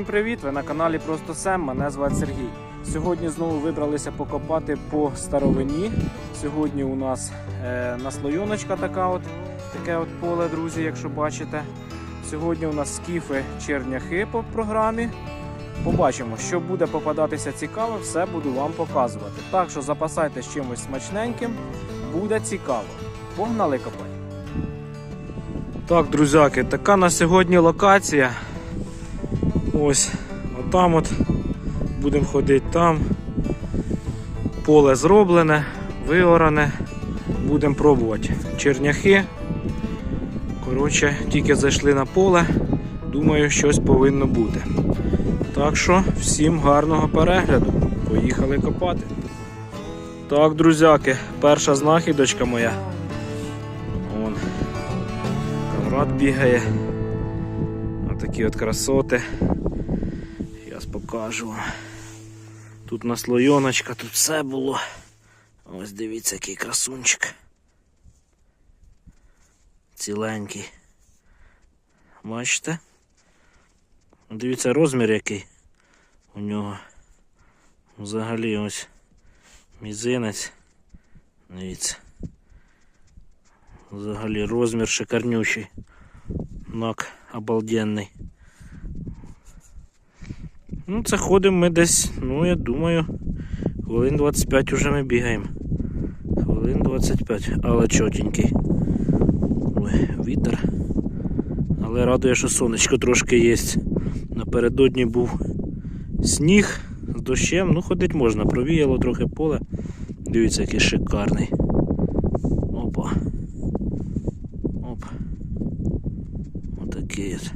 Всім привіт! Ви на каналі Просто Сем. Мене звати Сергій. Сьогодні знову вибралися покопати по старовині. Сьогодні у нас е, наслойоночка така от, таке от поле, друзі, якщо бачите. Сьогодні у нас скіфи черняхи по програмі. Побачимо, що буде попадатися цікаве, все буду вам показувати. Так що запасайтесь чимось смачненьким, буде цікаво. Погнали копати. Так, друзяки, така на сьогодні локація. Ось, отам от будемо ходити там. Поле зроблене, виоране. Будемо пробувати. Черняхи. Коротше, тільки зайшли на поле. Думаю, щось повинно бути. Так що, всім гарного перегляду. Поїхали копати. Так, друзяки, перша знахідочка моя. Вон. Камрад бігає. Отакі от красоти. Покажу. Тут наслойоночка, тут все було. Ось дивіться, який красунчик. Ціленький. Бачите? Дивіться розмір який у нього. Взагалі ось мізинець. Дивіться. Взагалі розмір шикарнючий. Нак обалденний. Ну, це ходимо ми десь, ну я думаю, хвилин 25 уже ми бігаємо. Хвилин 25, але чотенький. Ой, вітер. Але радує, що сонечко трошки є. Напередодні був сніг з дощем, ну ходить можна, провіяло трохи поле. Дивіться, який шикарний. Опа. Оп. Отакий от.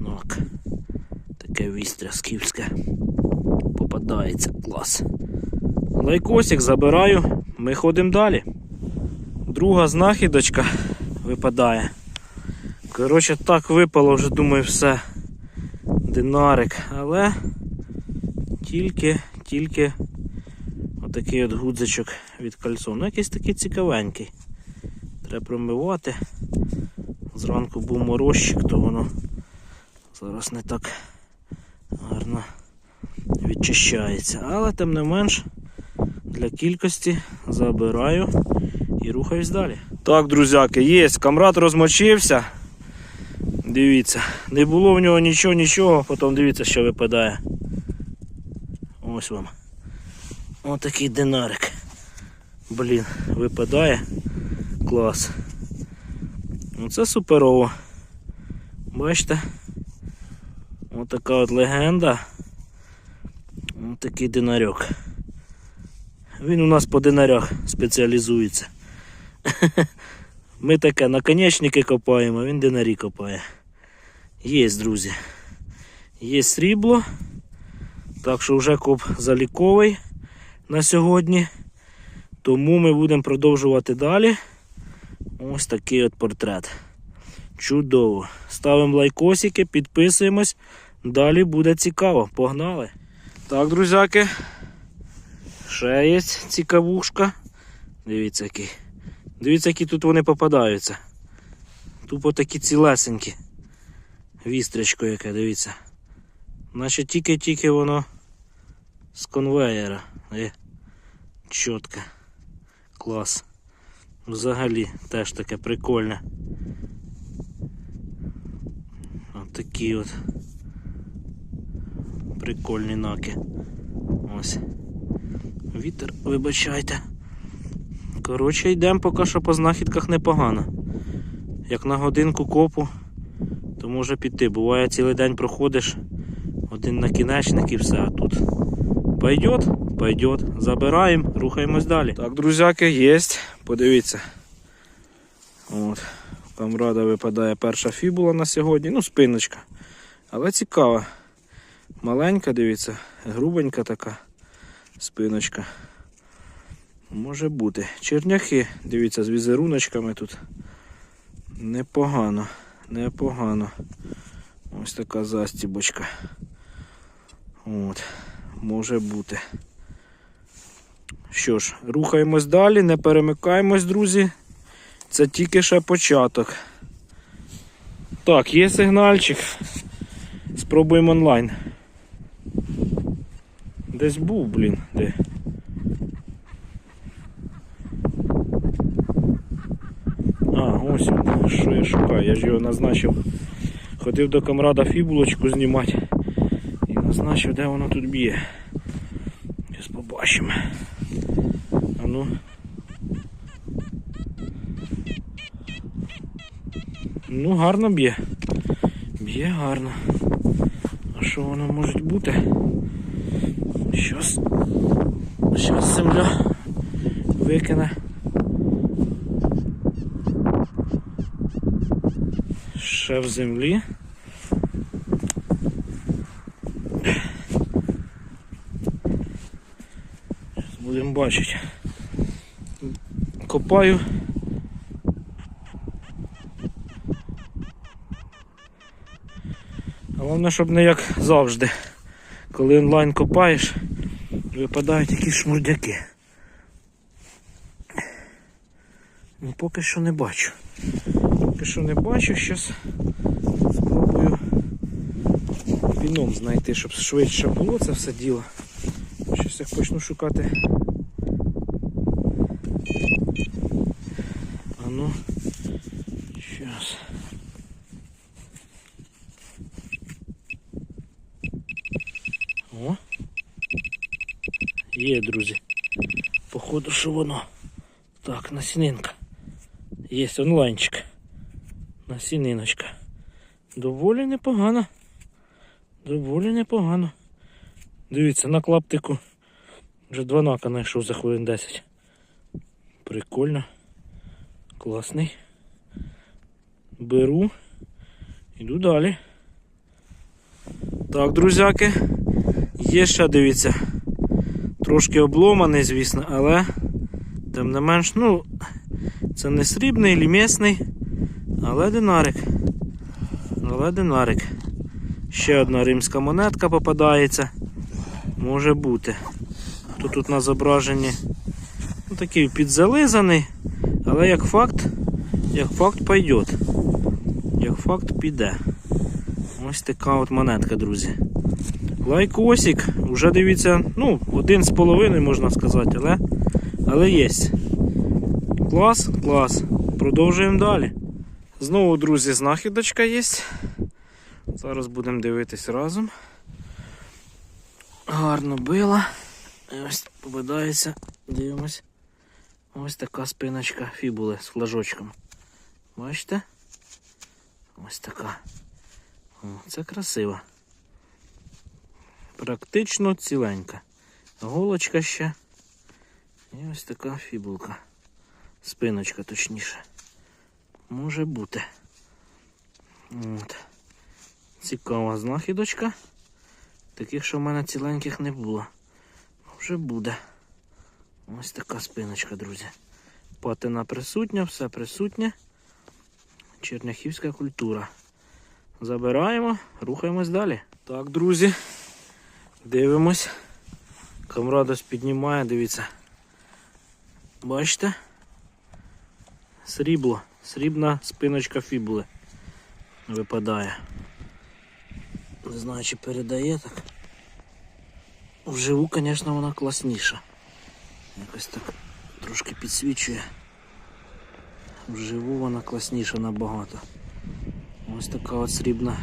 Нок. Таке вістря скіфське. Попадається клас. Лайкосик забираю, ми ходимо далі. Друга знахідочка випадає. Коротше, так випало, вже думаю, все. Динарик, але тільки, тільки отакий от гудзичок від кольцо. Ну, якийсь такий цікавенький. Треба промивати. Зранку був морозчик, то воно зараз не так гарно відчищається. Але тим не менш для кількості забираю і рухаюсь далі. Так, друзяки, є, камрад розмочився. Дивіться, не було в нього нічого, нічого, потім дивіться, що випадає. Ось вам. Ось такий динарик. Блін, випадає. Клас. Ну це суперово. Бачите? Ось така от легенда. Ось такий динарьок. Він у нас по динарях спеціалізується. Ми таке наконечники копаємо, він динарі копає. Є, друзі. Є срібло. Так що вже коп заліковий на сьогодні. Тому ми будемо продовжувати далі. Ось такий от портрет. Чудово. Ставимо лайкосики, підписуємось. Далі буде цікаво. Погнали. Так, друзяки. Ще є цікавушка. Дивіться який. Дивіться, які тут вони попадаються. Тупо такі цілесенькі. Вістрячко яке, дивіться. Наче тільки-тільки воно з конвеєра. Є. Чітке. Клас. Взагалі теж таке прикольне. От такі от прикольні наки. Ось. Вітер, вибачайте. Коротше, йдемо поки що по знахідках непогано. Як на годинку копу, то може піти. Буває цілий день проходиш, один накінечник і все, а тут пойдет, пойдет. Забираємо, рухаємось далі. Так, друзяки, є. Подивіться. От. Камрада випадає перша фібула на сьогодні. Ну, спиночка. Але цікава. Маленька, дивіться, грубенька така спиночка. Може бути. Черняхи, дивіться, з візеруночками тут. Непогано, непогано. Ось така застібочка. От, може бути. Що ж, рухаємось далі, не перемикаємось, друзі. Це тільки ще початок. Так, є сигнальчик. Спробуємо онлайн. Десь був, блін, де. А, ось він, що я шукаю, я ж його назначив. Ходив до камрада фібулочку знімати і назначив, де воно тут б'є. Зараз побачимо. А ну. Ну, гарно б'є. Б'є гарно. А що воно може бути? Щас. Щас земля викине. Ще в землі. Зараз будемо бачити. Копаю. Головне, щоб не як завжди. Коли онлайн копаєш, випадають якісь шмурдяки. Ну, поки що не бачу. Поки що не бачу, зараз спробую віном знайти, щоб швидше було це все діло. Щось як почну шукати. А ну, щас. О. Є, друзі. Походу, що воно. Так, насінинка. Є онлайнчик. Насіниночка. Доволі непогано. Доволі непогано. Дивіться, на клаптику вже два нака знайшов за хвилин 10. Прикольно. Класний. Беру. Іду далі. Так, друзяки. Є ще, дивіться. Трошки обломаний, звісно, але тим не менш, ну, це не срібний, лімесний, але динарик. Але динарик. Ще одна римська монетка попадається. Може бути. Хто тут на зображенні? Ну, такий підзализаний, але як факт, як факт пойдет. Як факт піде. Ось така от монетка, друзі. Лайкосик, вже дивіться, ну, один з половиною можна сказати, але, але є. Клас, клас. Продовжуємо далі. Знову, друзі, знахідочка є. Зараз будемо дивитись разом. Гарно била. Ось попадається, дивимось. Ось така спиночка фібули з флажочком. Бачите? Ось така. О, це красиво. Практично ціленька. Голочка ще. І ось така фібулка. Спиночка точніше. Може бути. От. Цікава знахідочка. Таких, що в мене ціленьких не було. Вже буде. Ось така спиночка, друзі. Патина присутня, все присутнє. Черняхівська культура. Забираємо, рухаємось далі. Так, друзі. Дивимось. Камрадос піднімає, дивіться. Бачите? Срібло. Срібна спиночка фібули випадає. Не знаю, чи передає так. Вживу, звісно, вона класніша. Якось так трошки підсвічує. Вживу вона класніша набагато. Ось така от срібна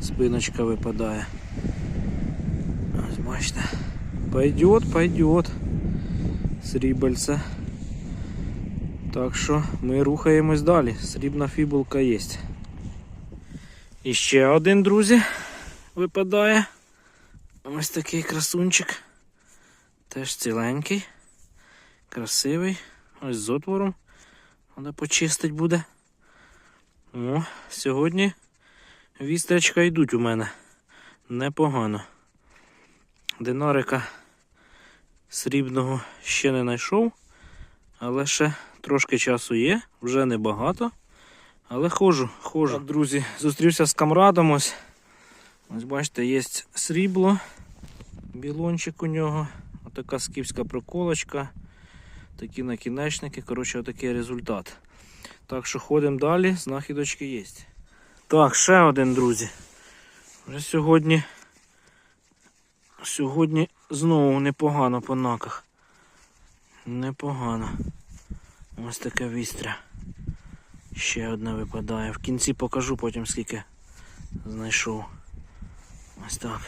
спиночка випадає. Бачите. Пойдет, пойдет. Срібельце. Так що ми рухаємось далі. Срібна фібулка є. І ще один, друзі, випадає. Ось такий красунчик. Теж ціленький, красивий. Ось з отвором. Треба почистить буде. О, сьогодні вістрячка йдуть у мене. Непогано. Динарика срібного ще не знайшов, але ще трошки часу є, вже небагато. Але ходжу, ходжу. Так, друзі, зустрівся з камрадом ось. Ось бачите, є срібло, білончик у нього, отака скіфська проколочка, такі накінечники, коротше, отакий результат. Так що ходимо далі, знахідочки є. Так, ще один, друзі. Вже сьогодні. Сьогодні знову непогано по наках. Непогано. Ось таке вістря. Ще одне випадає. В кінці покажу потім скільки знайшов. Ось так.